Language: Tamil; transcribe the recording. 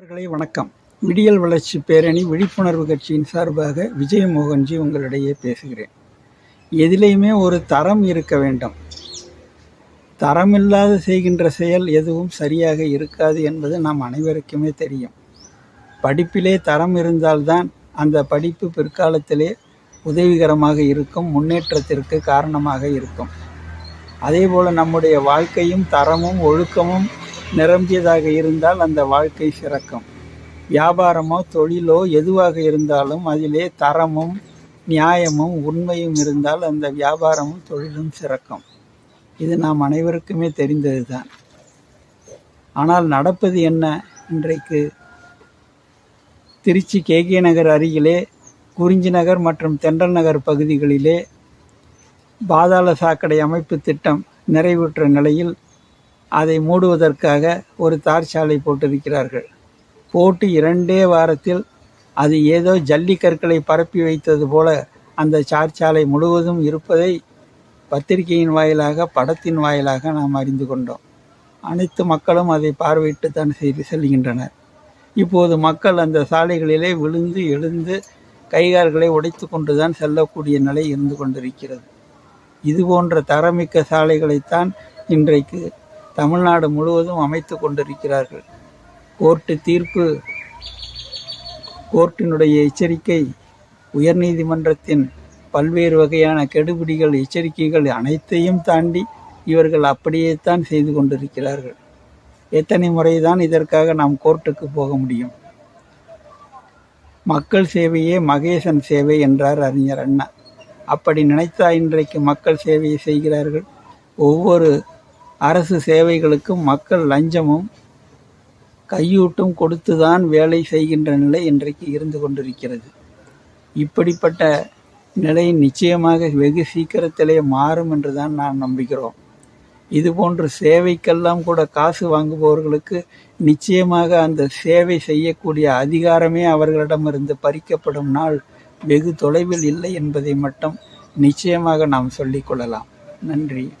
நண்பர்களே வணக்கம். விடியல் வளர்ச்சி பேரணி விழிப்புணர்வு கட்சியின் சார்பாக விஜய் மோகன்ஜி உங்களிடையே பேசுகிறேன். எதிலையுமே ஒரு தரம் இருக்க வேண்டும். தரமில்லாத செய்கின்ற செயல் எதுவும் சரியாக இருக்காது என்பது நாம் அனைவருக்குமே தெரியும். படிப்பிலே தரம் இருந்தால்தான் அந்த படிப்பு பிற்காலத்திலே உதவிகரமாக இருக்கும் முன்னேற்றத்திற்கு காரணமாக இருக்கும். அதேபோல் நம்முடைய வாழ்க்கையும் தரமும் ஒழுக்கமும் நிரம்பியதாக இருந்தால் அந்த வாழ்க்கை சிறக்கும். வியாபாரமோ தொழிலோ எதுவாக இருந்தாலும் அதிலே தரமும் நியாயமும் உண்மையும் இருந்தால் அந்த வியாபாரமும் தொழிலும் சிறக்கும். இது நாம் அனைவருக்குமே தெரிந்தது தான் ஆனால் நடப்பது என்ன? இன்றைக்கு திருச்சி கேகே நகர் அருகிலே குறிஞ்சி நகர் மற்றும் தென்றல் நகர் பகுதிகளிலே பாதாள சாக்கடை அமைப்பு திட்டம் நிறைவுற்ற நிலையில் அதை மூடுவதற்காக ஒரு தார் சாலை போட்டிருக்கிறார்கள். போட்டு இரண்டே வாரத்தில் அது ஏதோ ஜல்லிக்கற்களை பரப்பி வைத்தது போல அந்த சார்ச்சாலை முழுவதும் இருப்பதை பத்திரிகையின் வாயிலாக படத்தின் வாயிலாக நாம் அறிந்து கொண்டோம். அனைத்து மக்களும் அதை பார்வையிட்டு தான் செய்து செல்கின்றனர். இப்போது மக்கள் அந்த சாலைகளிலே விழுந்து எழுந்து கைகால்களை உடைத்து கொண்டு தான் செல்லக்கூடிய நிலை இருந்து கொண்டிருக்கிறது. இது போன்ற தரமிக்க சாலைகளைத்தான் இன்றைக்கு தமிழ்நாடு முழுவதும் அமைத்து கொண்டிருக்கிறார்கள். கோர்ட்டு தீர்ப்பு கோர்ட்டினுடைய எச்சரிக்கை உயர்நீதிமன்றத்தின் பல்வேறு வகையான கெடுபிடிகள் எச்சரிக்கைகள் அனைத்தையும் தாண்டி இவர்கள் அப்படியே தான் செய்து கொண்டிருக்கிறார்கள். எத்தனை முறைதான் இதற்காக நாம் கோர்ட்டுக்கு போக முடியும்? மக்கள் சேவையே மகேசன் சேவை என்றார் அறிஞர் அண்ணா. அப்படி நினைத்தா இன்றைக்கு மக்கள் சேவையை செய்கிறார்கள். ஒவ்வொரு அரசு சேவைகளுக்கும் மக்கள் லஞ்சமும் கையூட்டும் கொடுத்துதான் வேலை செய்கின்ற நிலை இன்றைக்கு இருந்து கொண்டிருக்கிறது. இப்படிப்பட்ட நிலை நிச்சயமாக வெகு சீக்கிரத்திலே மாறும் என்று தான் நாம் நம்புகிறோம். இதுபோன்று சேவைக்கெல்லாம் கூட காசு வாங்குபவர்களுக்கு நிச்சயமாக அந்த சேவை செய்யக்கூடிய அதிகாரமே அவர்களிடமிருந்து பறிக்கப்படும் நாள் வெகு தொலைவில் இல்லை என்பதை மட்டும் நிச்சயமாக நாம் சொல்லிக்கொள்ளலாம் நன்றி.